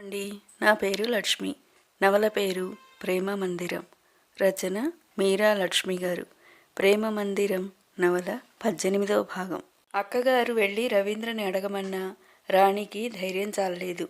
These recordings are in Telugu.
అండి నా పేరు లక్ష్మి. నవల పేరు ప్రేమ మందిరం. రచన మీరా లక్ష్మి గారు. ప్రేమ మందిరం నవల పద్దెనిమిదవ భాగం. అక్కగారు వెళ్ళి రవీంద్రని అడగమన్నా రాణికి ధైర్యం చాలలేదు.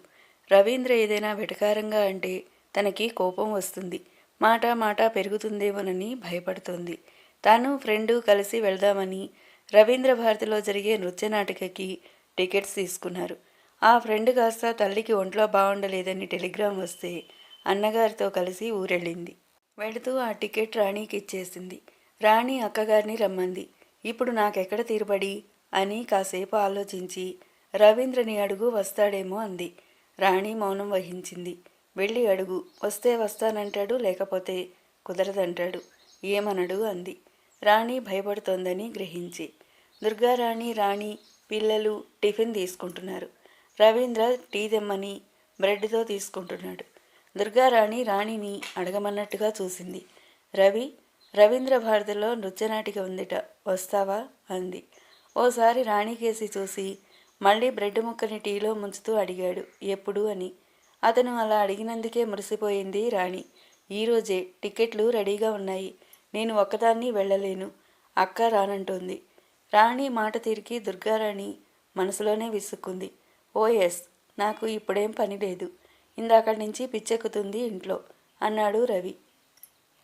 రవీంద్ర ఏదైనా వెటకారంగా అంటే తనకి కోపం వస్తుంది. మాట మాట పెరుగుతుందేమోనని భయపడుతోంది. తాను ఫ్రెండు కలిసి వెళ్దామని రవీంద్ర భారతిలో జరిగే నృత్య నాటికకి టికెట్స్ తీసుకున్నారు. ఆ ఫ్రెండ్ కాస్త తల్లికి ఒంట్లో బాగుండలేదని టెలిగ్రామ్ వస్తే అన్నగారితో కలిసి ఊరెళ్ళింది. వెళుతూ ఆ టికెట్ రాణికి ఇచ్చేసింది. రాణి అక్కగారిని రమ్మంది. ఇప్పుడు నాకెక్కడ తీరుబడి? అని కాసేపు ఆలోచించి రవీంద్రని అడుగు వస్తాడేమో అంది. రాణి మౌనం వహించింది. వెళ్ళి అడుగు. వస్తే వస్తానంటాడు లేకపోతే కుదరదంటాడు. ఏమనడు? అంది. రాణి భయపడుతోందని గ్రహించి. దుర్గారాణి రాణి పిల్లలు టిఫిన్ తీసుకుంటున్నారు. రవీంద్ర టీ తెమ్మని బ్రెడ్తో తీసుకుంటున్నాడు. దుర్గారాణి రాణిని అడగమన్నట్టుగా చూసింది. రవి రవీంద్ర భారతిలో నృత్యనాటిక ఉందిట వస్తావా? అంది. ఓసారి రాణికేసి చూసి మళ్ళీ బ్రెడ్ ముక్కని టీలో ముంచుతూ అడిగాడు. ఎప్పుడు అని. అతను అలా అడిగినందుకే మురిసిపోయింది రాణి. ఈరోజే టికెట్లు రెడీగా ఉన్నాయి. నేను ఒక్కదాన్ని వెళ్ళలేను. అక్క రానంటోంది. రాణి మాట తీరికి దుర్గారాణి మనసులోనే విసుక్కుంది. ఓ ఎస్ నాకు ఇప్పుడేం పని లేదు. ఇందాకటి నుంచి పిచ్చెక్కుతుంది ఇంట్లో అన్నాడు రవి.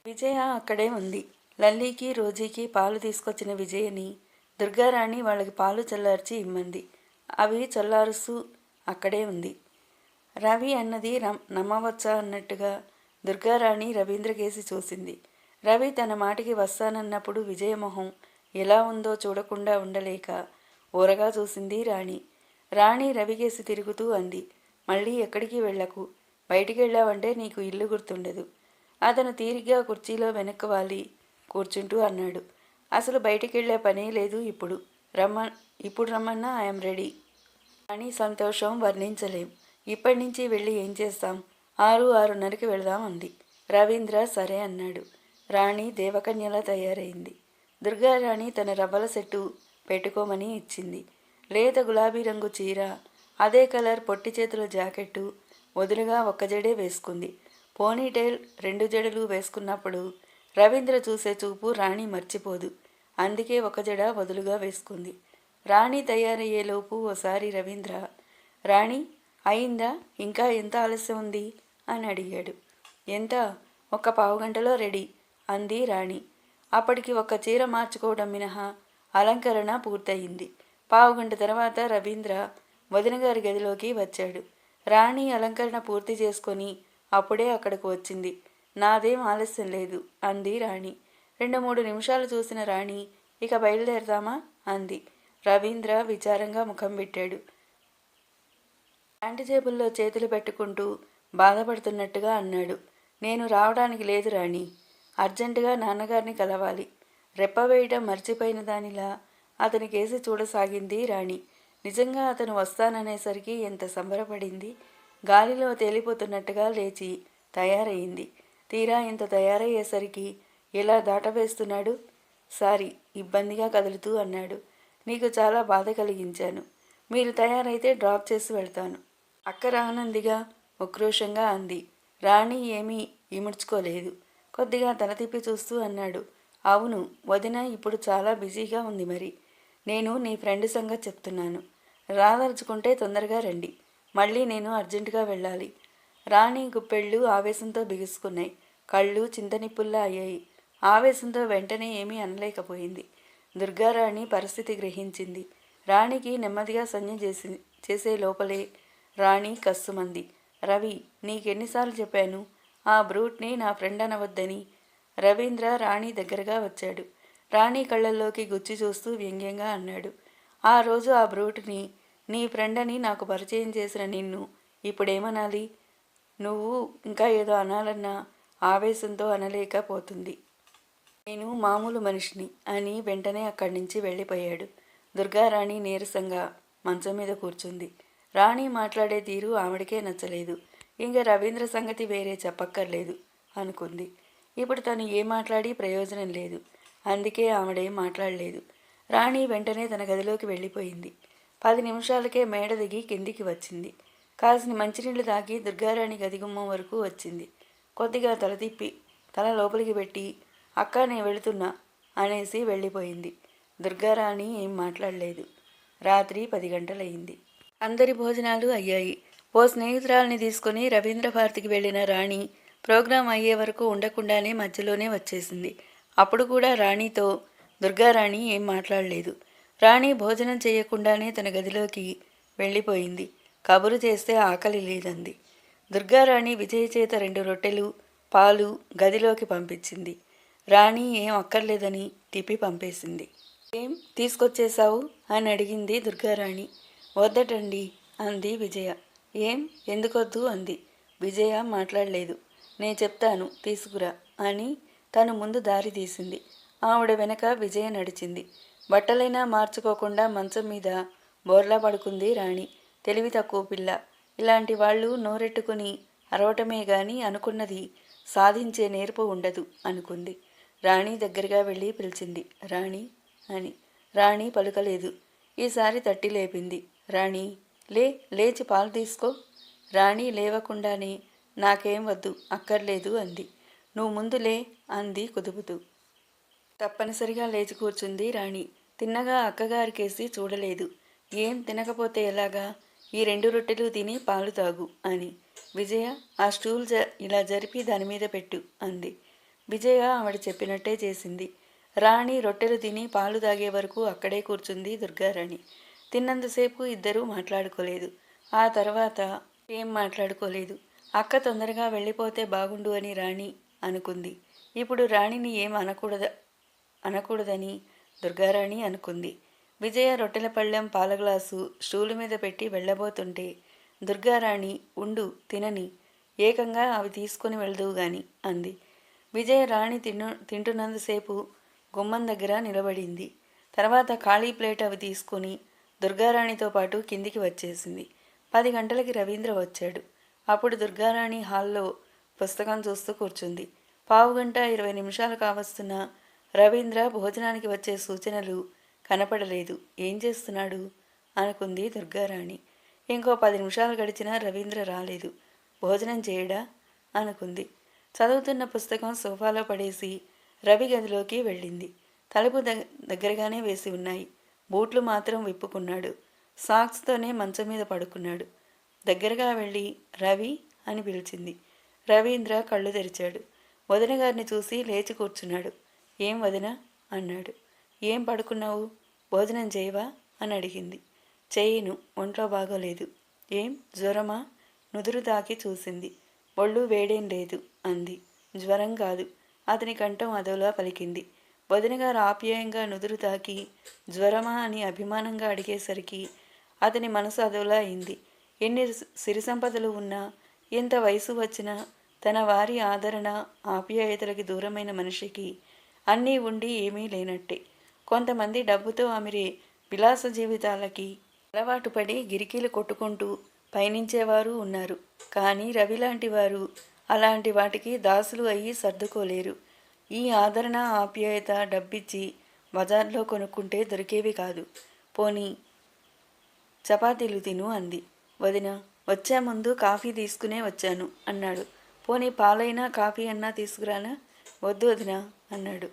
విజయ అక్కడే ఉంది. లల్లీకి రోజీకి పాలు తీసుకొచ్చిన విజయని దుర్గారాణి వాళ్ళకి పాలు చల్లార్చి ఇమ్మంది. అవి చల్లారుస్తూ అక్కడే ఉంది. రవి అన్నది నమ్మవచ్చా అన్నట్టుగా దుర్గారాణి రవీంద్రకేసి చూసింది. రవి తన మాటికి వస్తానన్నప్పుడు విజయమొహం ఎలా ఉందో చూడకుండా ఉండలేక ఊరగా చూసింది రాణి. రాణి రవికేసి తిరుగుతూ అంది. మళ్ళీ ఎక్కడికి వెళ్ళకు? బయటికి వెళ్ళావంటే నీకు ఇల్లు గుర్తుండదు. అతను తీరిగ్గా కుర్చీలో వెనక్కి వాలి కూర్చుంటూ అన్నాడు. అసలు బయటికి వెళ్ళే పనే లేదు ఇప్పుడు. రమ్మ ఇప్పుడు రమ్మన్నా ఐఎమ్ రెడీ. అని సంతోషం వర్ణించలేం. ఇప్పటి నుంచి వెళ్ళి ఏం చేస్తాం? ఆరు ఆరున్నరకి వెళదాం అంది. రవీంద్ర సరే అన్నాడు. రాణి దేవకన్యలా తయారైంది. దుర్గారాణి తన రవ్వల సెట్టు పెట్టుకోమని ఇచ్చింది. లేత గులాబీ రంగు చీర అదే కలర్ పొట్టి చేతుల జాకెట్టు వదులుగా ఒక్క జడే వేసుకుంది. పోనీటైల్ రెండు జడలు వేసుకున్నప్పుడు రవీంద్ర చూసే చూపు రాణి మర్చిపోదు. అందుకే ఒక జడ వదులుగా వేసుకుంది. రాణి తయారయ్యేలోపు ఓసారి రవీంద్ర రాణి అయిందా? ఇంకా ఎంత ఆలస్యం ఉంది? అని అడిగాడు. ఎంత? ఒక పావు గంటలో రెడీ అంది రాణి. అప్పటికి ఒక చీర మార్చుకోవడం మినహా అలంకరణ పూర్తయింది. పావుగంట తర్వాత రవీంద్ర వదిన గారి గదిలోకి వచ్చాడు. రాణి అలంకరణ పూర్తి చేసుకొని అప్పుడే అక్కడికి వచ్చింది. నాదేం ఆలస్యం లేదు అంది రాణి. రెండు మూడు నిమిషాలు చూసిన రాణి ఇక బయలుదేరదామా? అంది. రవీంద్ర విచారంగా ముఖం పెట్టాడు. ప్యాంటు జేబుల్లో చేతులు పెట్టుకుంటూ బాధపడుతున్నట్టుగా అన్నాడు. నేను రావడానికి లేదు రాణి. అర్జెంటుగా నాన్నగారిని కలవాలి. రెప్పవేయటం మర్చిపోయిన దానిలా అతని కేసి చూడసాగింది రాణి. నిజంగా అతను వస్తాననేసరికి ఎంత సంబరపడింది. గాలిలో తేలిపోతున్నట్టుగా లేచి తయారయింది తీరా ఇంత తయారయ్యేసరికి ఎలా దాటవేస్తున్నాడు? సారీ ఇబ్బందిగా కదులుతూ అన్నాడు. నీకు చాలా బాధ కలిగించాను. మీరు తయారైతే డ్రాప్ చేసి వెళ్తాను. అక్క రానందిగా ఉక్రోషంగా అంది. రాణి ఏమీ ఇముడ్చుకోలేదు. కొద్దిగా తల తిప్పి చూస్తూ అన్నాడు. అవును వదిన ఇప్పుడు చాలా బిజీగా ఉంది మరి. నేను నీ ఫ్రెండ్ సంగతి చెప్తున్నాను. రాదలుచుకుంటే తొందరగా రండి. మళ్ళీ నేను అర్జెంటుగా వెళ్ళాలి. రాణి గుప్పెళ్ళు ఆవేశంతో బిగుసుకున్నాయి. కళ్ళు చింతనిప్పుల్లా అయ్యాయి. ఆవేశంతో వెంటనే ఏమీ అనలేకపోయింది. దుర్గారాణి పరిస్థితి గ్రహించింది. రాణికి నెమ్మదిగా సంజ్ఞ చేసి చేసే లోపలే రాణి కస్సుమంది. రవి నీకెన్నిసార్లు చెప్పాను? ఆ బ్రూట్ని నా ఫ్రెండ్ అనవద్దని. రవీంద్ర రాణి దగ్గరగా వచ్చాడు. రాణి కళ్ళల్లోకి గుచ్చి చూస్తూ వ్యంగ్యంగా అన్నాడు. ఆ రోజు ఆ బ్రూట్ని నీ ఫ్రెండ్ అని నాకు పరిచయం చేసిన నిన్ను ఇప్పుడేమనాలి? నువ్వు ఇంకా ఏదో అనాలన్నా ఆవేశంతో అనలేకపోతుంది. నేను మామూలు మనిషిని అని వెంటనే అక్కడి నుంచి వెళ్ళిపోయాడు. దుర్గారాణి నీరసంగా మంచం మీద కూర్చుంది. రాణి మాట్లాడే తీరు ఆవిడకే నచ్చలేదు. ఇంకా రవీంద్ర సంగతి వేరే చెప్పక్కర్లేదు అనుకుంది. ఇప్పుడు తను ఏ మాట్లాడి ప్రయోజనం లేదు. అందుకే ఆవిడేం మాట్లాడలేదు. రాణి వెంటనే తన గదిలోకి వెళ్ళిపోయింది. పది నిమిషాలకే మేడ దిగి కిందికి వచ్చింది. కాసిన మంచినీళ్ళు తాగి దుర్గారాణి గదిగుమ్మం వరకు వచ్చింది. కొద్దిగా తల తిప్పి తల లోపలికి పెట్టి అక్క నేను వెళుతున్నా అనేసి వెళ్ళిపోయింది. దుర్గారాణి ఏం మాట్లాడలేదు. రాత్రి పది గంటలయ్యింది. అందరి భోజనాలు అయ్యాయి. ఓ స్నేహితురాల్ని తీసుకుని రవీంద్ర భారతికి వెళ్ళిన రాణి ప్రోగ్రాం అయ్యే వరకు ఉండకుండానే మధ్యలోనే వచ్చేసింది. అప్పుడు కూడా రాణితో దుర్గారాణి ఏం మాట్లాడలేదు. రాణి భోజనం చేయకుండానే తన గదిలోకి వెళ్ళిపోయింది. కబురు చేస్తే ఆకలి లేదంది. దుర్గారాణి విజయ్ చేత రెండు రొట్టెలు పాలు గదిలోకి పంపించింది. రాణి ఏం అక్కర్లేదని తిప్పి పంపేసింది. ఏం తీసుకొచ్చేశావు? అని అడిగింది దుర్గారాణి వద్దటండి అంది విజయ. ఏం? ఎందుకొద్దు? అంది. విజయ మాట్లాడలేదు. నేను చెప్తాను తీసుకురా అని తను ముందు దారి తీసింది. ఆవిడ వెనక విజయ నడిచింది. బట్టలైనా మార్చుకోకుండా మంచం మీద బోర్లా పడుకుంది రాణి. తెలివి తక్కువ పిల్ల. ఇలాంటి వాళ్ళు నోరెట్టుకుని అరవటమే గాని అనుకున్నది సాధించే నేర్పు ఉండదు అనుకుంది. రాణి దగ్గరగా వెళ్ళి పిలిచింది. రాణి అని. రాణి పలుకలేదు. ఈసారి తట్టి లేపింది. రాణి లే లేచి పాలు తీసుకో. రాణి లేవకుండానే నాకేం వద్దు అక్కర్లేదు అంది. నువ్వు ముందులే అంది కుదుపుతూ. తప్పనిసరిగా లేచి కూర్చుంది రాణి. తిన్నగా అక్కగారికేసి చూడలేదు. ఏం తినకపోతే ఎలాగా? ఈ రెండు రొట్టెలు తిని పాలు తాగు అని. విజయ ఆ స్టూల్ జ ఇలా జరిపి దాని మీద పెట్టు అంది. విజయ ఆవిడ చెప్పినట్టే చేసింది. రాణి రొట్టెలు తిని పాలు తాగే వరకు అక్కడే కూర్చుంది దుర్గారాణి. తిన్నంతసేపు ఇద్దరూ మాట్లాడుకోలేదు. ఆ తర్వాత ఏం మాట్లాడుకోలేదు. అక్క తొందరగా వెళ్ళిపోతే బాగుండు అని రాణి అనుకుంది. ఇప్పుడు రాణిని ఏం అనకూడద అనకూడదని దుర్గారాణి అనుకుంది. విజయ రొట్టెల పళ్ళెం పాల గ్లాసు స్టూలు మీద పెట్టి వెళ్ళబోతుంటే దుర్గారాణి ఉండు తినని ఏకంగా అవి తీసుకుని వెళ్దువు గాని అంది. విజయ రాణి తిను తింటున్నందుసేపు గుమ్మం దగ్గర నిలబడింది. తర్వాత ఖాళీ ప్లేట్ అవి తీసుకుని దుర్గారాణితో పాటు కిందికి వచ్చేసింది. పది గంటలకి రవీంద్ర వచ్చాడు. అప్పుడు దుర్గారాణి హాల్లో పుస్తకం చూస్తూ కూర్చుంది. పావు గంట ఇరవై నిమిషాలు కావస్తున్న రవీంద్ర భోజనానికి వచ్చే సూచనలు కనపడలేదు. ఏం చేస్తున్నాడు? అనుకుంది దుర్గారాణి. ఇంకో పది నిమిషాలు గడిచినా రవీంద్ర రాలేదు. భోజనం చేయడా? అనుకుంది. చదువుతున్న పుస్తకం సోఫాలో పడేసి రవి గదిలోకి వెళ్ళింది. తలుపు దగ్గరగానే వేసి ఉన్నాయి. బూట్లు మాత్రం విప్పుకున్నాడు. సాక్స్తోనే మంచం మీద పడుకున్నాడు. దగ్గరగా వెళ్ళి రవి అని పిలిచింది. రవీంద్ర కళ్ళు తెరిచాడు. వదిన గారిని చూసి లేచి కూర్చున్నాడు. ఏం వదిన? అన్నాడు. ఏం పడుకున్నావు? భోజనం చేయవా? అని అడిగింది. చేయను ఒంట్లో బాగోలేదు. ఏం? జ్వరమా? నుదురు తాకి చూసింది. ఒళ్ళు వేడేం లేదు అంది. జ్వరం కాదు. అతని కంఠం అదోలా పలికింది. వదినగారు ఆప్యాయంగా నుదురు తాకి జ్వరమా? అని అభిమానంగా అడిగేసరికి అతని మనసు అదోలా అయింది. ఎన్ని సిరి సంపదలు ఉన్నా ఎంత వయసు వచ్చినా తన వారి ఆదరణ ఆప్యాయతలకి దూరమైన మనిషికి అన్నీ ఉండి ఏమీ లేనట్టే. కొంతమంది డబ్బుతో అమిరే విలాస జీవితాలకి అలవాటు పడి గిరికీలు కొట్టుకుంటూ పయనించేవారు ఉన్నారు. కానీ రవి లాంటి వారు అలాంటి వాటికి దాసులు అయ్యి సర్దుకోలేరు. ఈ ఆదరణ ఆప్యాయత డబ్బిచ్చి బజార్లో కొనుక్కుంటే దొరికేవి కాదు. పోనీ చపాతీలు తిను అంది. వదిన వచ్చే ముందు కాఫీ తీసుకునే వచ్చాను అన్నాడు. పోనీ పాలైనా కాఫీ అన్నా తీసుకురానా? వద్దు వదినా అన్నాడు.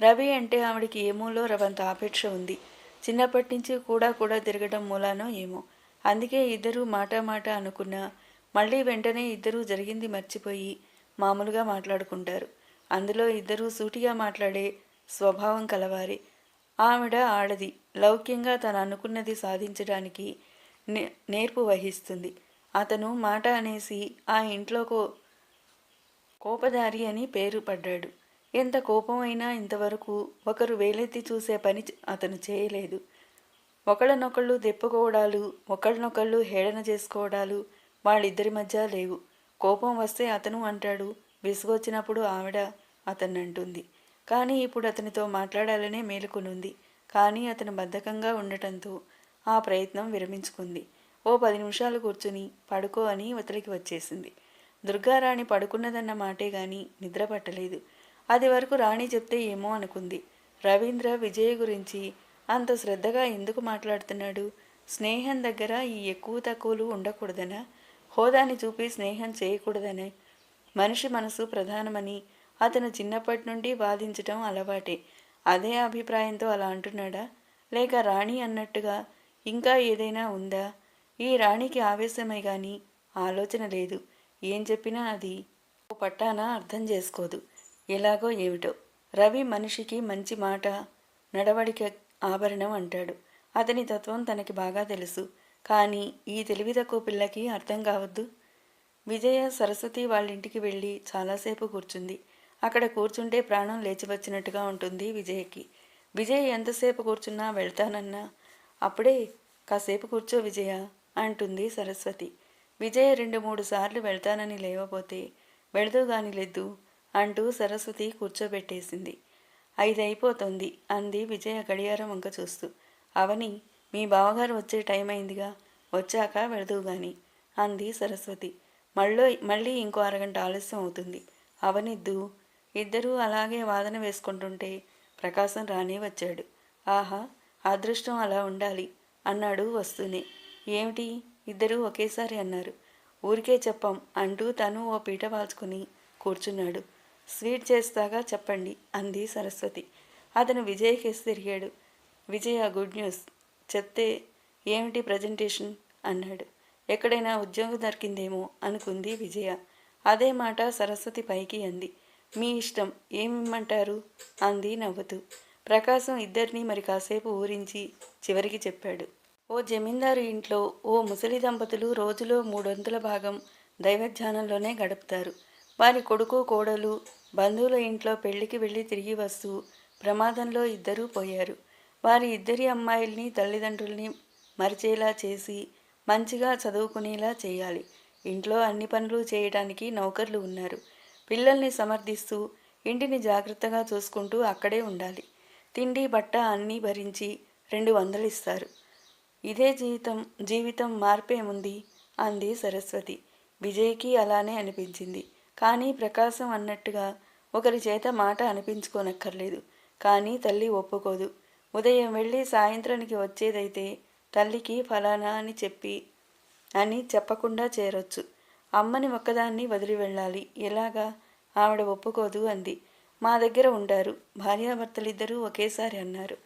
రవి అంటే ఆవిడికి ఏమోలో రవంత ఆపేక్ష ఉంది. చిన్నప్పటి నుంచి కూడా కూడా తిరగడం మూలానో ఏమో. అందుకే ఇద్దరూ మాట మాట అనుకున్నా మళ్ళీ వెంటనే ఇద్దరూ జరిగింది మర్చిపోయి మామూలుగా మాట్లాడుకుంటారు. అందులో ఇద్దరూ సూటిగా మాట్లాడే స్వభావం కలవారి. ఆవిడ ఆడది లౌక్యంగా తను అనుకున్నది సాధించడానికి నే నేర్పు వహిస్తుంది. అతను మాట అనేసి ఆ ఇంట్లోకో కోపదారి అని పేరు పడ్డాడు. ఎంత కోపమైనా ఇంతవరకు ఒకరు వేలెత్తి చూసే పని అతను చేయలేదు. ఒకళ్ళనొకళ్ళు దెప్పుకోవడాలు ఒకళ్ళనొకళ్ళు హేళన చేసుకోవడాలు వాళ్ళిద్దరి మధ్య లేవు. కోపం వస్తే అతను అంటాడు విసుగొచ్చినప్పుడు ఆవిడ అతన్ని అంటుంది కానీ ఇప్పుడు అతనితో మాట్లాడాలనే మేలుకునుంది. కానీ అతను బద్ధకంగా ఉండటంతో ఆ ప్రయత్నం విరమించుకుంది. ఓ పది నిమిషాలు కూర్చుని పడుకో అని ఇవతలికి వచ్చేసింది. దుర్గారాణి పడుకున్నదన్న మాటే గాని నిద్ర పట్టలేదు. అది వరకు రాణి చెప్తే ఏమో అనుకుంది. రవీంద్ర విజయ్ గురించి అంత శ్రద్ధగా ఎందుకు మాట్లాడుతున్నాడు? స్నేహం దగ్గర ఈ ఎక్కువ తక్కువలు ఉండకూడదనా? హోదాని చూపి స్నేహం చేయకూడదనే? మనిషి మనసు ప్రధానమని అతను చిన్నప్పటి నుండి వాదించటం అలవాటే. అదే అభిప్రాయంతో అలా అంటున్నాడా? లేక రాణి అన్నట్టుగా ఇంకా ఏదైనా ఉందా? ఈ రాణికి ఆవేశమై గాని ఆలోచన లేదు. ఏం చెప్పినా అది ఓ పట్టాన అర్థం చేసుకోదు. ఎలాగో ఏమిటో. రవి మనిషికి మంచి మాట నడవడిక ఆభరణం అంటాడు. అతని తత్వం తనకి బాగా తెలుసు. కానీ ఈ తెలివి తక్కువ పిల్లకి అర్థం కావద్దు. విజయ సరస్వతి వాళ్ళ ఇంటికి వెళ్ళి చాలాసేపు కూర్చుంది. అక్కడ కూర్చుంటే ప్రాణం లేచి వచ్చినట్టుగా ఉంటుంది విజయకి. విజయ్ ఎంతసేపు కూర్చున్నా వెళ్తానన్నా అప్పుడే కాసేపు కూర్చో విజయ. అంటుంది సరస్వతి. విజయ రెండు మూడు సార్లు వెళ్తానని లేవపోతే వెళదుగాని లేదు అంటూ సరస్వతి కూర్చోబెట్టేసింది. ఐదైపోతుంది అంది విజయ గడియారం వంక చూస్తూ. అవని మీ బావగారు వచ్చే టైం అయిందిగా వచ్చాక వెళదువుగాని అంది సరస్వతి. మళ్ళీ మళ్ళీ ఇంకో అరగంట ఆలస్యం అవుతుంది. అవనిద్దు ఇద్దరూ అలాగే వాదన వేసుకుంటుంటే ప్రకాశం రానే వచ్చాడు. ఆహా అదృష్టం అలా ఉండాలి అన్నాడు వస్తూనే. ఏమిటి? ఇద్దరూ ఒకేసారి అన్నారు. ఊరికే చెప్పం అంటూ తను ఓ పీట వాల్చుకుని కూర్చున్నాడు. స్వీట్ చేస్తాగా చెప్పండి అంది సరస్వతి. అతను విజయ్ కేసు తిరిగాడు. Vijaya good news. చెప్తే ఏమిటి ప్రజెంటేషన్? అన్నాడు. ఎక్కడైనా ఉద్యోగం దొరికిందేమో అనుకుంది విజయ. అదే మాట సరస్వతి పైకి అంది. మీ ఇష్టం ఏమిమ్మంటారు? అంది నవ్వుతూ. ప్రకాశం ఇద్దరిని మరి కాసేపు ఊరించి చివరికి చెప్పాడు. ఓ జమీందారు ఇంట్లో ఓ ముసలి దంపతులు రోజులో మూడొంతుల భాగం దైవధ్యానంలోనే గడుపుతారు. వారి కొడుకు కోడలు బంధువుల ఇంట్లో పెళ్ళికి వెళ్ళి తిరిగి వస్తూ ప్రమాదంలో ఇద్దరూ పోయారు. వారి ఇద్దరి అమ్మాయిల్ని తల్లిదండ్రుల్ని మరిచేలా చేసి మంచిగా చదువుకునేలా చేయాలి. ఇంట్లో అన్ని పనులు చేయడానికి నౌకర్లు ఉన్నారు. పిల్లల్ని సమర్థిస్తూ ఇంటిని జాగ్రత్తగా చూసుకుంటూ అక్కడే ఉండాలి. తిండి బట్ట అన్నీ భరించి రెండు వందలు ఇస్తారు. ఇదే జీవితం జీవితం మార్పేముంది అంది సరస్వతి. విజయ్కి అలానే అనిపించింది. కానీ ప్రకాశం అన్నట్టుగా ఒకరి చేత మాట అనిపించుకోనక్కర్లేదు. కానీ తల్లి ఒప్పుకోదు. ఉదయం వెళ్ళి సాయంత్రానికి వచ్చేదైతే తల్లికి ఫలానా అని చెప్పి అని చెప్పకుండా చేరొచ్చు. అమ్మని ఒక్కదాన్ని వదిలి వెళ్ళాలి. ఎలాగా? ఆవిడ ఒప్పుకోదు అంది. మా దగ్గర ఉండారు భార్యాభర్తలిద్దరూ ఒకేసారి అన్నారు.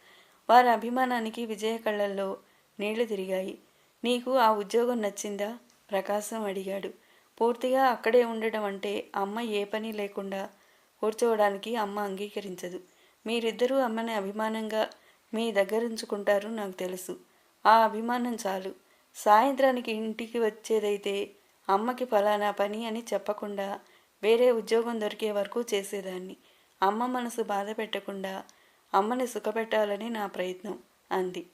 వారి అభిమానానికి విజయ కళ్ళల్లో నీళ్ళు తిరిగాయి. నీకు ఆ ఉద్యోగం నచ్చిందా? ప్రకాశం అడిగాడు. పూర్తిగా అక్కడే ఉండడం అంటే అమ్మ ఏ పని లేకుండా కూర్చోవడానికి అమ్మ అంగీకరించదు. మీరిద్దరూ అమ్మని అభిమానంగా మీ దగ్గరుంచుకుంటారు నాకు తెలుసు. ఆ అభిమానం చాలు. సాయంత్రానికి ఇంటికి వచ్చేదైతే అమ్మకి ఫలానా పని అని చెప్పకుండా వేరే ఉద్యోగం దొరికే వరకు చేసేదాన్ని. అమ్మ మనసు బాధ పెట్టకుండా అమ్మని సుఖపెట్టాలని నా ప్రయత్నం అంది.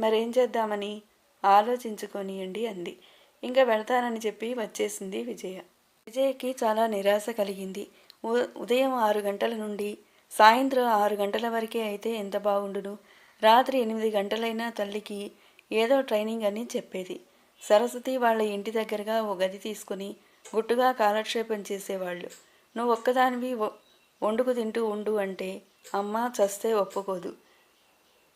మరేం చేద్దామని ఆలోచించుకొనియండి అంది. ఇంకా వెళ్తానని చెప్పి వచ్చేసింది విజయ. విజయకి చాలా నిరాశ కలిగింది. ఉ- ఉదయం ఆరు గంటల నుండి సాయంత్రం ఆరు గంటల వరకే అయితే ఎంత బాగుండును? రాత్రి ఎనిమిది గంటలైనా తల్లికి ఏదో ట్రైనింగ్ అని చెప్పేది. సరస్వతి వాళ్ళ ఇంటి దగ్గరగా ఓ గది తీసుకుని గుట్టుగా కాలక్షేపం చేసేవాళ్ళు. నువ్వు ఒక్కదానివి వండుకు తింటూ ఉండు అంటే అమ్మ చస్తే ఒప్పుకోదు.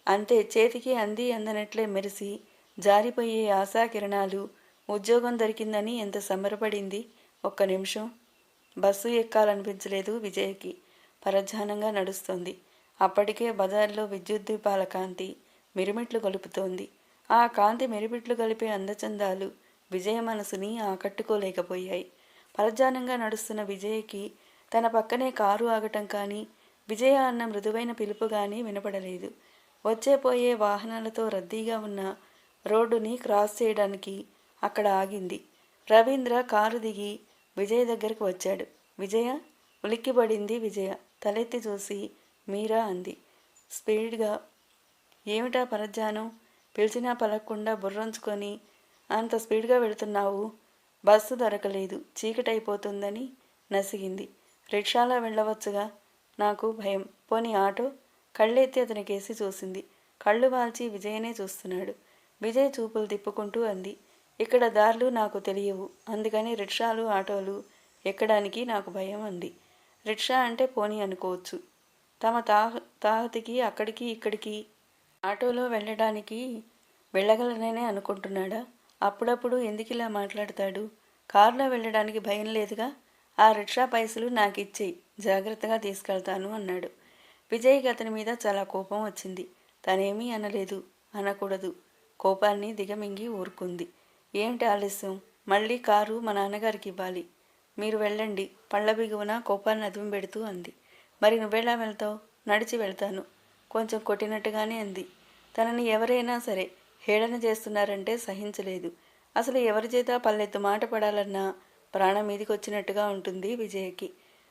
అంతే చేతికి అంది అందనట్లే మెరిసి జారిపోయే ఆశాకిరణాలు ఉద్యోగం దొరికిందని ఎంత సంబరపడింది ఒక్క నిమిషం. బస్సు ఎక్కాలనిపించలేదు విజయ్కి. పరధ్యానంగా నడుస్తోంది. అప్పటికే బజార్లో విద్యుత్ దీపాల కాంతి మిరుమిట్లు గలుపుతోంది. ఆ కాంతి మిరుమిట్లు గలిపే అందచందాలు విజయ మనసుని ఆకట్టుకోలేకపోయాయి. పరధ్యానంగా నడుస్తున్న విజయ్కి తన పక్కనే కారు ఆగటం కానీ విజయ అన్న మృదువైన పిలుపు కానీ వినపడలేదు. వచ్చే పోయే వాహనాలతో రద్దీగా ఉన్న రోడ్డుని క్రాస్ చేయడానికి అక్కడ ఆగింది. రవీంద్ర కారు దిగి విజయ్ దగ్గరకు వచ్చాడు. విజయ ఉలిక్కిపడింది విజయ. తలెత్తి చూసి మీరా అంది. స్పీడ్గా ఏమిటా పరధ్యానం? పిలిచినా పలకకుండా బుర్రంచుకొని అంత స్పీడ్గా వెళుతున్నావు. బస్సు దొరకలేదు. చీకటైపోతుందని నసిగింది. రిక్షాలో వెళ్ళవచ్చుగా? నాకు భయం. పోని ఆటో? కళ్ళెత్తి అతని కేసి చూసింది. కళ్ళు వాల్చి విజయనే చూస్తున్నాడు. విజయ్ చూపులు తిప్పుకుంటూ అంది ఇక్కడ దారులు నాకు తెలియవు. అందుకని రిక్షాలు ఆటోలు ఎక్కడానికి నాకు భయం అంది. రిక్షా అంటే పోనీ అనుకోవచ్చు. తమ తాహ తాహతికి అక్కడికి ఇక్కడికి ఆటోలో వెళ్ళడానికి వెళ్ళగలననే అనుకుంటున్నాడా? అప్పుడప్పుడు ఎందుకు ఇలా మాట్లాడతాడు? కారులో వెళ్ళడానికి భయం లేదుగా? ఆ రిక్షా పైసలు నాకు ఇచ్చేయి జాగ్రత్తగా తీసుకెళ్తాను అన్నాడు. విజయ్కి అతని మీద చాలా కోపం వచ్చింది. తనేమీ అనలేదు అనకూడదు. కోపాన్ని దిగమింగి ఊరుకుంది. ఏమిటి ఆలస్యం? మళ్ళీ కారు మా నాన్నగారికి ఇవ్వాలి. మీరు వెళ్ళండి పళ్ళ బిగువన కోపాన్ని అదుము పెడుతూ అంది. మరి నువ్వెలా వెళ్తావు? నడిచి వెళ్తాను. కొంచెం కొట్టినట్టుగానే అంది. తనని ఎవరైనా సరే హేళన చేస్తున్నారంటే సహించలేదు. అసలు ఎవరి చేత పల్లెత్తు మాట పడాలన్నా ప్రాణం మీదికొచ్చినట్టుగా ఉంటుంది విజయకి.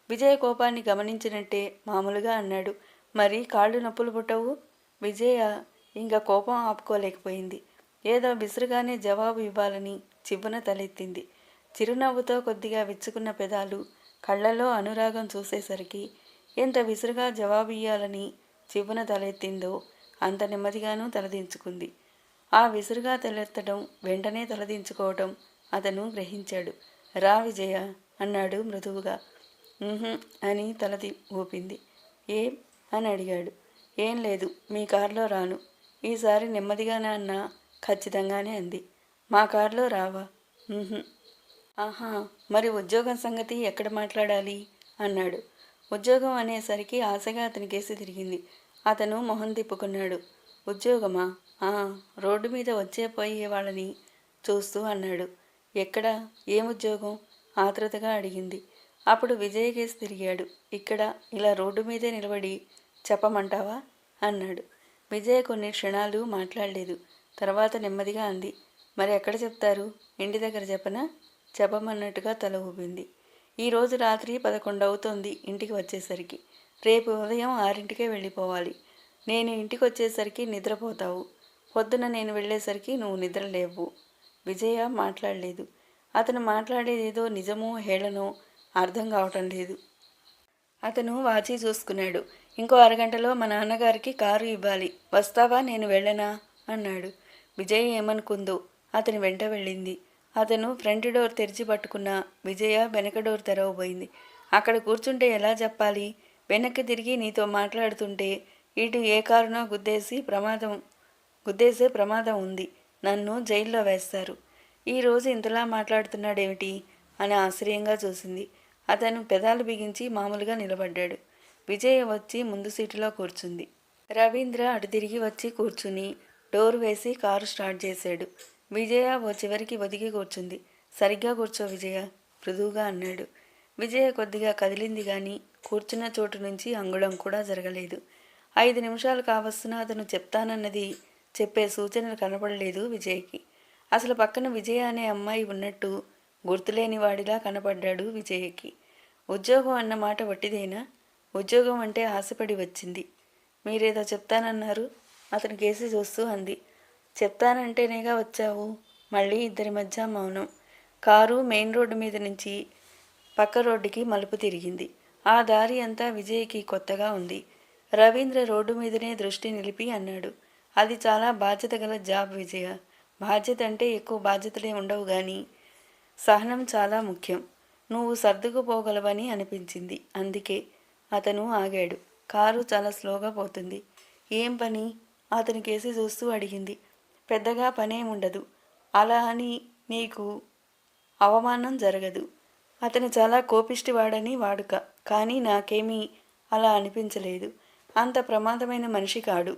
విజయ కోపాన్ని గమనించినట్టే మామూలుగా అన్నాడు. మరి కాళ్ళు నొప్పులు పుట్టవు. విజయ ఇంకా కోపం ఆపుకోలేకపోయింది. ఏదో విసురుగానే జవాబు ఇవ్వాలని చివ్వున తలెత్తింది. చిరునవ్వుతో కొద్దిగా విచ్చుకున్న పెదాలు కళ్ళలో అనురాగం చూసేసరికి ఎంత విసురుగా జవాబు ఇయ్యాలని చివ్వున తలెత్తిందో అంత నెమ్మదిగానూ తలదించుకుంది. ఆ విసురుగా తలెత్తడం వెంటనే తలదించుకోవటం అతను గ్రహించాడు. రా విజయ అన్నాడు మృదువుగా. అని తలది ఊపింది. ఏ? అని అడిగాడు. ఏం లేదు మీ కారులో రాను. ఈసారి నెమ్మదిగానే అన్నా? ఖచ్చితంగానే అంది. మా కారులో రావా? ఆహా మరి ఉద్యోగం సంగతి ఎక్కడ మాట్లాడాలి? అన్నాడు. ఉద్యోగం అనేసరికి ఆశగా అతని కేసు తిరిగింది. అతను మొహం తిప్పుకున్నాడు. ఉద్యోగమా? ఆ రోడ్డు మీద వచ్చే పోయే వాళ్ళని చూస్తూ అన్నాడు. ఎక్కడ? ఏం ఉద్యోగం? ఆతృతగా అడిగింది. అప్పుడు విజయ్ కేసు తిరిగాడు. ఇక్కడ ఇలా రోడ్డు మీదే నిలబడి చెప్పమంటావా? అన్నాడు. విజయ్ కొన్ని క్షణాలు మాట్లాడలేదు. తర్వాత నెమ్మదిగా అంది. మరి ఎక్కడ చెప్తారు? ఇంటి దగ్గర చెప్పనా? చెప్పమన్నట్టుగా తల ఊపింది. ఈరోజు రాత్రి పదకొండు అవుతోంది ఇంటికి వచ్చేసరికి. రేపు ఉదయం ఆరింటికే వెళ్ళిపోవాలి. నేను ఇంటికి వచ్చేసరికి నిద్రపోతావు. పొద్దున నేను వెళ్ళేసరికి నువ్వు నిద్రలేవు. విజయ మాట్లాడలేదు. అతను మాట్లాడేదేదో నిజమో హేళనో అర్థం కావటం లేదు. అతను వాచి చూసుకున్నాడు. ఇంకో అరగంటలో మా నాన్నగారికి కారు ఇవ్వాలి. వస్తావా? నేను వెళ్ళనా? అన్నాడు. విజయ్ ఏమనుకుందో అతని వెంట వెళ్ళింది. అతను ఫ్రంట్ డోర్ తెరిచి పట్టుకున్న విజయ వెనక డోర్ తెరవబోయింది. అక్కడ కూర్చుంటే ఎలా చెప్పాలి? వెనక్కి తిరిగి నీతో మాట్లాడుతుంటే ఇటు ఏ కారునో గుద్దేసి ప్రమాదం గుద్దేసే ప్రమాదం ఉంది. నన్ను జైల్లో వేస్తారు. ఈరోజు ఇంతలా మాట్లాడుతున్నాడేమిటి? అని ఆశ్చర్యంగా చూసింది. అతను పెదాలు బిగించి మామూలుగా నిలబడ్డాడు. విజయ వచ్చి ముందు సీటులో కూర్చుంది. రవీంద్ర అటు తిరిగి వచ్చి కూర్చుని డోర్ వేసి కారు స్టార్ట్ చేశాడు. విజయ ఓ చివరికి ఒదిగి కూర్చుంది. సరిగ్గా కూర్చో విజయ మృదువుగా అన్నాడు. విజయ కొద్దిగా కదిలింది కానీ కూర్చున్న చోటు నుంచి అంగుళం కూడా జరగలేదు. ఐదు నిమిషాలు కావస్తున్నా అతను చెప్తానన్నది చెప్పే సూచనలు కనపడలేదు విజయ్కి. అసలు పక్కన విజయ అనే అమ్మాయి ఉన్నట్టు గుర్తులేని వాడిలా కనపడ్డాడు విజయ్కి. ఉద్యోగం అన్న మాట వట్టిదేనా? ఉద్యోగం అంటే ఆశపడి వచ్చింది. మీరేదో చెప్తానన్నారు. అతను కేసి చూస్తూ అంది. చెప్తానంటేనేగా వచ్చావు? మళ్ళీ ఇద్దరి మధ్య మౌనం. కారు మెయిన్ రోడ్డు మీద నుంచి పక్క రోడ్డుకి మలుపు తిరిగింది. ఆ దారి అంతా విజయ్కి కొత్తగా ఉంది. రవీంద్ర రోడ్డు మీదనే దృష్టి నిలిపి అన్నాడు. అది చాలా బాధ్యత గల జాబ్ విజయ. బాధ్యత అంటే ఎక్కువ బాధ్యతలే ఉండవు కానీ సహనం చాలా ముఖ్యం. నువ్వు సర్దుకుపోగలవని అనిపించింది. అందుకే అతను ఆగాడు. కారు చాలా స్లోగా పోతుంది. ఏం పని? అతని కేసి చూస్తూ అడిగింది. పెద్దగా పనేం ఉండదు అలా అని నీకు అవమానం జరగదు. అతను చాలా కోపిష్టివాడని వాడుక. కానీ నాకేమీ అలా అనిపించలేదు. అంత ప్రమాదమైన మనిషి కాడు.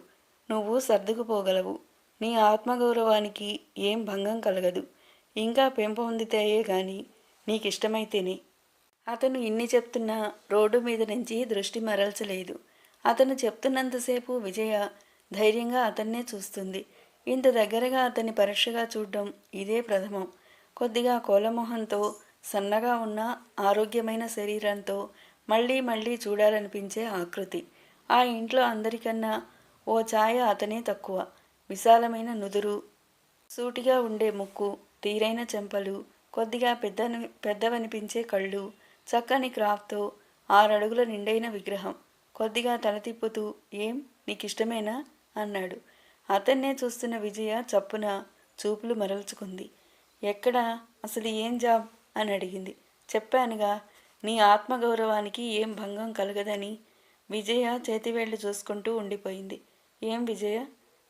నువ్వు సర్దుకుపోగలవు. నీ ఆత్మగౌరవానికి ఏం భంగం కలగదు. ఇంకా పెంపొందితేయే గాని నీకిష్టమైతేనే. అతను ఇన్ని చెప్తున్నా రోడ్డు మీద నుంచి దృష్టి మరల్చలేదు. అతను చెప్తున్నంతసేపు విజయ ధైర్యంగా అతన్నే చూస్తుంది. ఇంత దగ్గరగా అతన్ని పరీక్షగా చూడడం ఇదే ప్రథమం. కొద్దిగా కోలమోహంతో సన్నగా ఉన్న ఆరోగ్యమైన శరీరంతో మళ్ళీ మళ్ళీ చూడాలనిపించే ఆకృతి. ఆ ఇంట్లో అందరికన్నా ఓ ఛాయ అతనే తక్కువ. విశాలమైన నుదురు సూటిగా ఉండే ముక్కు తీరైన చెంపలు కొద్దిగా పెద్ద పెద్దవనిపించే కళ్ళు చక్కని క్రాఫ్తో ఆరడుగుల నిండైన విగ్రహం. కొద్దిగా తల తిప్పుతూ ఏం? నీకిష్టమేనా? అన్నాడు. అతన్నే చూస్తున్న విజయ చప్పున చూపులు మరల్చుకుంది. ఎక్కడ? అసలు ఏం జాబ్? అని అడిగింది. చెప్పానుగా నీ ఆత్మగౌరవానికి ఏం భంగం కలగదని. విజయ చేతివేళ్ళు చూసుకుంటూ ఉండిపోయింది. ఏం విజయ?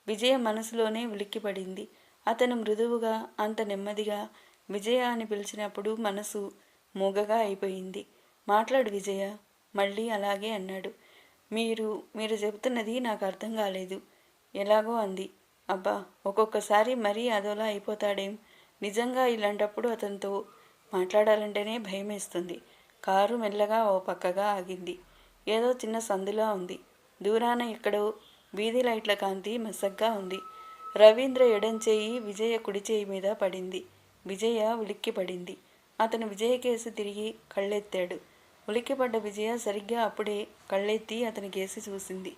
విజయ మనసులోనే ఉలిక్కిపడింది. అతను మృదువుగా అంత నెమ్మదిగా విజయ అని పిలిచినప్పుడు మనసు మూగగా అయిపోయింది. మాట్లాడు విజయ. మళ్ళీ అలాగే అన్నాడు. మీరు మీరు చెబుతున్నది నాకు అర్థం కాలేదు. ఎలాగో అంది. అబ్బా ఒక్కొక్కసారి మరీ అదోలా అయిపోతాడేం? నిజంగా ఇలాంటప్పుడు అతనితో మాట్లాడాలంటేనే భయమేస్తుంది. కారు మెల్లగా ఓ పక్కగా ఆగింది. ఏదో చిన్న సందులా ఉంది. దూరాన ఎక్కడో వీధి లైట్ల కాంతి మసగ్గా ఉంది. రవీంద్ర ఎడంచేయి విజయ కుడి చేయి మీద పడింది. విజయ ఉలిక్కి పడింది అతను విజయ కేసు తిరిగి కళ్ళెత్తాడు. ఉలిక్కిపడ్డ విజయ సరిగ్గా అప్పుడే కళ్ళెత్తి అతని కేసి చూసింది.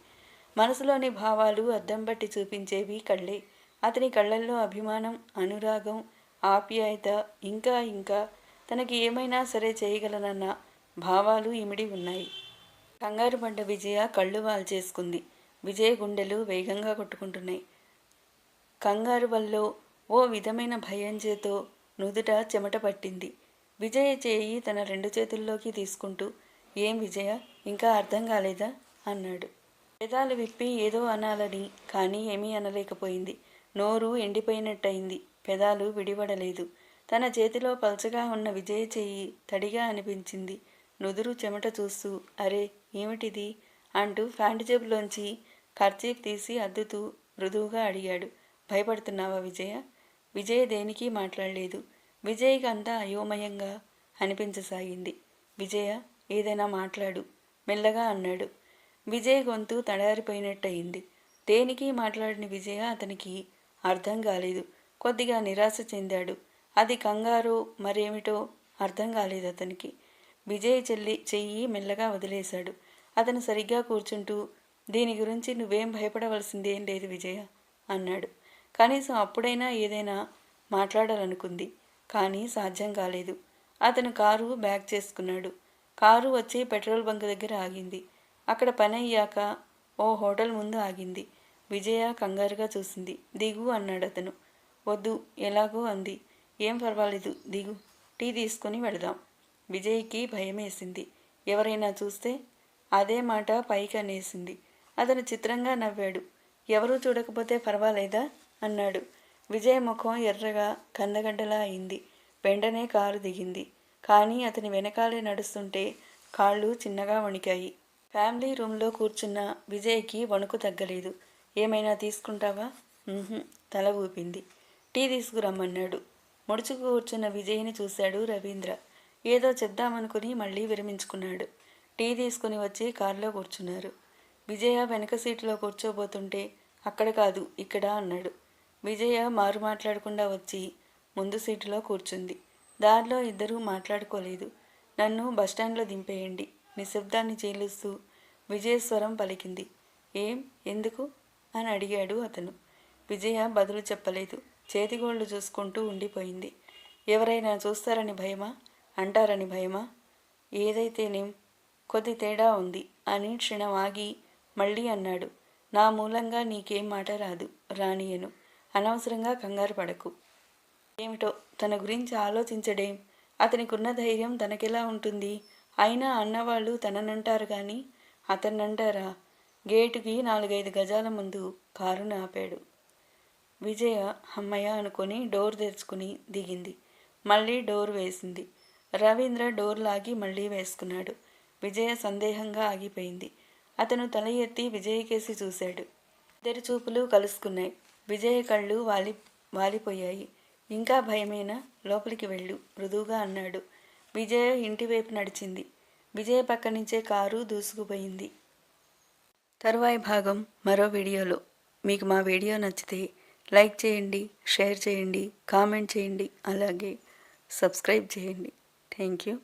మనసులోని భావాలు అద్దం బట్టి చూపించేవి కళ్ళే. అతని కళ్ళల్లో అభిమానం అనురాగం ఆప్యాయత ఇంకా ఇంకా తనకి ఏమైనా సరే చేయగలనన్న భావాలు ఇమిడి ఉన్నాయి. కంగారు పడ్డ విజయ కళ్ళు వాల్చేసుకుంది. విజయ గుండెలు వేగంగా కొట్టుకుంటున్నాయి. కంగారు వల్ల ఓ విధమైన భయం చేతో నుదుట చెమట పట్టింది. విజయ చేయి తన రెండు చేతుల్లోకి తీసుకుంటూ ఏం విజయ? ఇంకా అర్థం కాలేదా అన్నాడు. వేదాలు విప్పి ఏదో అనాలని కానీ ఏమీ అనలేకపోయింది. నోరు ఎండిపోయినట్టయింది. పెదాలు విడివడలేదు తన చేతిలో పలచగా ఉన్న విజయ చెయ్యి తడిగా అనిపించింది. నుదురు చెమట చూస్తూ అరే ఏమిటిది అంటూ ఫ్యాంట్ జేబులోంచి ఖర్చీఫ్ తీసి అద్దుతూ మృదువుగా అడిగాడు. భయపడుతున్నావా విజయ? విజయ దేనికి మాట్లాడలేదు. విజయ్కి అంతా అయోమయంగా అనిపించసాగింది. విజయ ఏదైనా మాట్లాడు మెల్లగా అన్నాడు. విజయ్ గొంతు తడారిపోయినట్టయింది. దేనికి మాట్లాడిన విజయ అతనికి అర్థం కాలేదు. కొద్దిగా నిరాశ చెందాడు. అది కంగారు మరేమిటో అర్థం కాలేదు అతనికి. విజయ్ చెల్లి చెయ్యి మెల్లగా వదిలేశాడు. అతను సరిగ్గా కూర్చుంటూ దీని గురించి నువ్వేం భయపడవలసింది ఏం లేదు విజయ అన్నాడు. కనీసం అప్పుడైనా ఏదైనా మాట్లాడాలనుకుంది. కానీ సాధ్యం కాలేదు. అతను కారు బ్యాక్ చేసుకున్నాడు. కారు వచ్చి పెట్రోల్ బంక్ దగ్గర ఆగింది. అక్కడ పని అయ్యాక ఓ హోటల్ ముందు ఆగింది. విజయ కంగారుగా చూసింది. దిగు అన్నాడు అతను. వద్దు ఎలాగో అంది. ఏం పర్వాలేదు దిగు. టీ తీసుకుని వెళదాం. విజయ్కి భయమేసింది. ఎవరైనా చూస్తే అదే మాట పైకి అనేసింది. అతను చిత్రంగా నవ్వాడు. ఎవరూ చూడకపోతే పర్వాలేదా? అన్నాడు. విజయ్ ముఖం ఎర్రగా కందగడ్డలా అయింది. వెంటనే కారు దిగింది. కానీ అతని వెనకాలే నడుస్తుంటే కాళ్ళు చిన్నగా వణికాయి. ఫ్యామిలీ రూమ్లో కూర్చున్న విజయ్కి వణుకు తగ్గలేదు. ఏమైనా తీసుకుంటావా? తల ఊపింది. టీ తీసుకురమ్మన్నాడు. ముడుచుకు కూర్చున్న విజయ్ని చూశాడు రవీంద్ర. ఏదో చెప్దామనుకుని మళ్ళీ విరమించుకున్నాడు. టీ తీసుకుని వచ్చి కారులో కూర్చున్నారు. విజయ వెనక సీటులో కూర్చోబోతుంటే అక్కడ కాదు ఇక్కడ అన్నాడు. విజయ మారు మాట్లాడకుండా వచ్చి ముందు సీటులో కూర్చుంది. దారిలో ఇద్దరూ మాట్లాడుకోలేదు. నన్ను బస్టాండ్లో దింపేయండి. నిశ్శబ్దాన్ని చీలుస్తూ విజయస్వరం పలికింది. ఏం? ఎందుకు? అని అడిగాడు అతను. విజయ బదులు చెప్పలేదు. చేతిగోళ్ళు చూసుకుంటూ ఉండిపోయింది. ఎవరైనా చూస్తారని భయమా? అంటారని భయమా? ఏదైతేనేం కొద్ది తేడా ఉంది అని క్షణం ఆగి మళ్ళీ అన్నాడు. నా మూలంగా నీకేం మాట రాదు రానియను. అనవసరంగా కంగారు పడకు. ఏమిటో తన గురించి ఆలోచించడేం? అతనికున్న ధైర్యం తనకెలా ఉంటుంది? అయినా అన్నవాళ్ళు తననంటారు కానీ అతన్నంటారా? గేటుకి నాలుగైదు గజాల ముందు కారును ఆపాడు. విజయ అమ్మయ్య అనుకొని డోర్ తెరుచుకుని దిగింది. మళ్ళీ డోర్ వేసింది. రవీంద్ర డోర్ లాగి మళ్ళీ వేసుకున్నాడు. విజయ సందేహంగా ఆగిపోయింది. అతను తల ఎత్తి విజయ్ కేసి చూశాడు. ఇద్దరి చూపులు కలుసుకున్నాయి. విజయ కళ్ళు వాలి వాలిపోయాయి. ఇంకా భయమేనా? లోపలికి వెళ్ళు మృదువుగా అన్నాడు. విజయ ఇంటివైపు నడిచింది. విజయ పక్క నుంచే కారు దూసుకుపోయింది. తరువాయి భాగం మరో వీడియోలో. మీకు మా వీడియో నచ్చితే లైక్ చేయండి షేర్ చేయండి కామెంట్ చేయండి అలాగే సబ్స్క్రైబ్ చేయండి. Thank you.